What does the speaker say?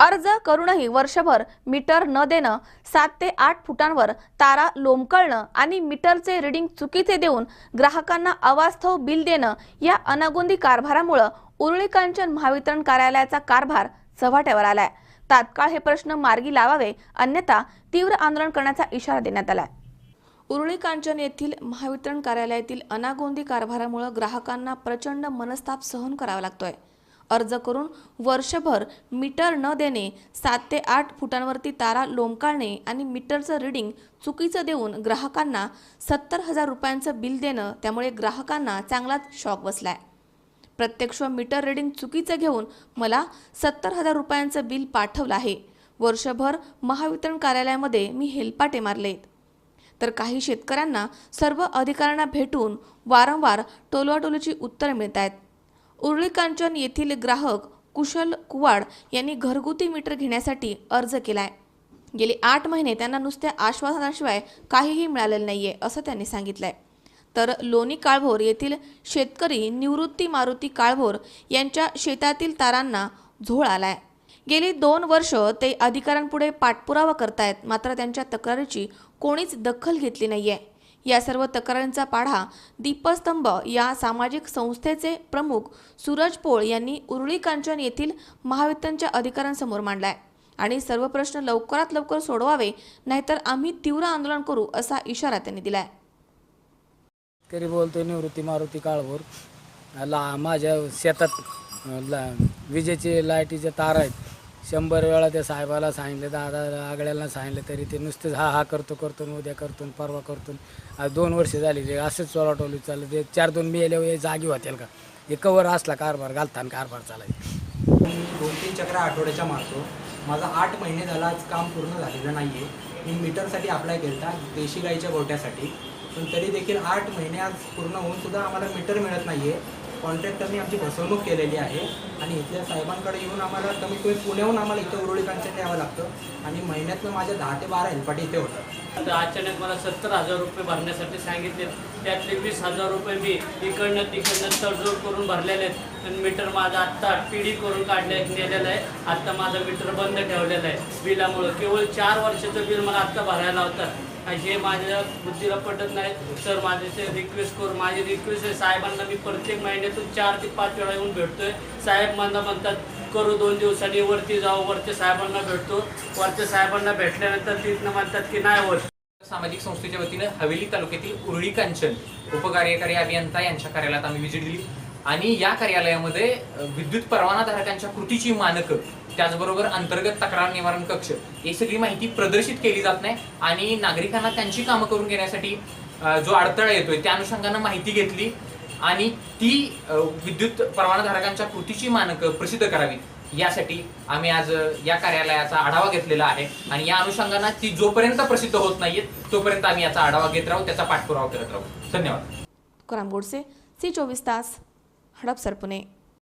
अर्ज करूनही वर्षभर मीटर न देणं सात ते आठ फुटांवर तारा लोंबकळणं आणि मीटरचे रिडिंग चुकीचे देऊन ग्राहकांना अवास्तव बिल देणं या अनागोंदी कारभारामुळं उरुळी कांचन महावितरण कार्यालयाचा कारभार चव्हाट्यावर आलाय. तात्काळ हे प्रश्न मार्गी लावावे अन्यथा तीव्र आंदोलन करण्याचा इशारा देण्यात आलाय. उरुळी कांचन येथील महावितरण कार्यालयातील अनागोंदी कारभारामुळे ग्राहकांना प्रचंड मनस्ताप सहन करावा लागतोय. अर्ज करून वर्षभर मीटर न देणे सात ते आठ फुटांवरती तारा लोंबकाळणे आणि मीटरचं रिडिंग चुकीचं देऊन ग्राहकांना सत्तर हजार रुपयांचं बिल देणं त्यामुळे ग्राहकांना चांगलाच शॉक बसलाय. प्रत्यक्ष मीटर रिडिंग चुकीचं घेऊन मला सत्तर हजार रुपयांचं बिल पाठवलं आहे. वर्षभर महावितरण कार्यालयामध्ये मी हेलपाटे मारलेत तर काही शेतकऱ्यांना सर्व अधिकाऱ्यांना भेटून वारंवार टोलवाटोलीची उत्तरं मिळत आहेत उर्ळी कांचन येथील ग्राहक कुशल कुवाड यांनी घरगुती मीटर घेण्यासाठी अर्ज केलाय. गेले आठ महिने त्यांना नुसत्या आश्वासनाशिवाय काहीही मिळालेलं नाहीये असं त्यांनी सांगितलंय. तर लोणी काळभोर येथील शेतकरी निवृत्ती मारुती काळभोर यांच्या शेतातील तारांना झोळ आलाय. गेली दोन वर्ष ते अधिकाऱ्यांपुढे पाठपुरावा करतायत मात्र त्यांच्या तक्रारीची कोणीच दखल घेतली नाहीये. या सर्व तक्रारींचा पाढा दीपस्तंभ या सामाजिक संस्थेचे प्रमुख सूरज पोळ यांनी उरुळी कांचन येथील महावितरणच्या अधिकाऱ्यांसमोर मांडलाय. आणि सर्व प्रश्न लवकरात लवकर सोडवावे नाहीतर आम्ही तीव्र आंदोलन करू असा इशारा त्यांनी दिलाय. तरी बोलतोय निवृत्ती मारुती काळभोर. ला माझ्या शेतात ला विजेचे लाईटीचे तार आहेत. शंभर वेळा त्या साहेबाला सांगितले दादा आगड्याला सांगितलं तरी ते नुसतेच हा हा करतो करतो उद्या करतो परवा करतो आज दोन वर्ष झाली ते असंच चोराटोली चाललं. ते चार दोन मी हे जागी होतील का? हे कवर असला कारभार घालताना कारभार चालायचा. दोन तीन चक्र आठवड्याच्या मारतो माझा आठ महिने झाला आज काम पूर्ण झालेलं नाही आहे मी मीटरसाठी अप्लाय केला देशी गाईच्या गोट्यासाठी पण तरी देखील आठ महिने आज पूर्ण होऊन सुद्धा आम्हाला मीटर मिळत नाही आहे कॉन्ट्रॅक्टरनी आमची फसवणूक केलेली आहे. आणि इथल्या साहेबांकडे येऊन आम्हाला कमीत कमी पुण्याहून आम्हाला इथं उरुळी कांचन यावं लागतं. आणि महिन्यातनं माझ्या दहा ते बारा हेलपाटी इथे होतात. आता अचानक मला सत्तर हजार रुपये भरण्यासाठी सांगितले. त्यातले वीस हजार रुपये मी इकडनं तिकडनं तडजोड करून भरलेले आहेत. आणि मीटर माझा आत्ता पिढी करून काढले नेलेलं आहे. आत्ता माझा मीटर बंद ठेवलेला आहे. बिलामुळं केवळ चार वर्षाचं बिल मला आत्ता भरायला होतं. आणि हे माझ्या बुद्धीला पटत नाही. सर माझे ते रिक्वेस्ट करून माझी रिक्वेस्ट आहे. साहेबांना मी प्रत्येक महिन्यात महिन्यातून चार ते पाच वेळा येऊन भेटतोय. साहेब मला म्हणतात करू दोन दिवसांनी वरती जाऊ वरच्या साहेबांना भेटतो. वरच्या साहेबांना भेटल्यानंतर तिथनं म्हणतात की नाही होत. सामाजिक संस्थेच्या वतीनं हवेली तालुक्यातील उरळी कांचन उपकार्यकारी अभियंता यांच्या कार्यालयात आम्ही विजिट दिली. आणि या कार्यालयामध्ये अ, विद्युत परवानाधारकांच्या कृतीची मानकं त्याचबरोबर अंतर्गत तक्रार निवारण कक्ष ही सगळी माहिती प्रदर्शित केली जात नाही. आणि नागरिकांना त्यांची कामं करून घेण्यासाठी जो अडथळा येतोय त्या अनुषंगानं माहिती घेतली. आणि ती विद्युत परवानाधारकांच्या कृतीची मानकं प्रसिद्ध करावीत. यासाठी आम्ही आज या कार्यालयाचा आढावा घेतलेला आहे आणि या अनुषंगानं ती जोपर्यंत प्रसिद्ध होत नाहीयेत तोपर्यंत आम्ही याचा आढावा घेत राहू त्याचा पाठपुरावा करत राहू. धन्यवाद. तुकाराम गोडसे सी चोवीस तास हडपसर पुणे.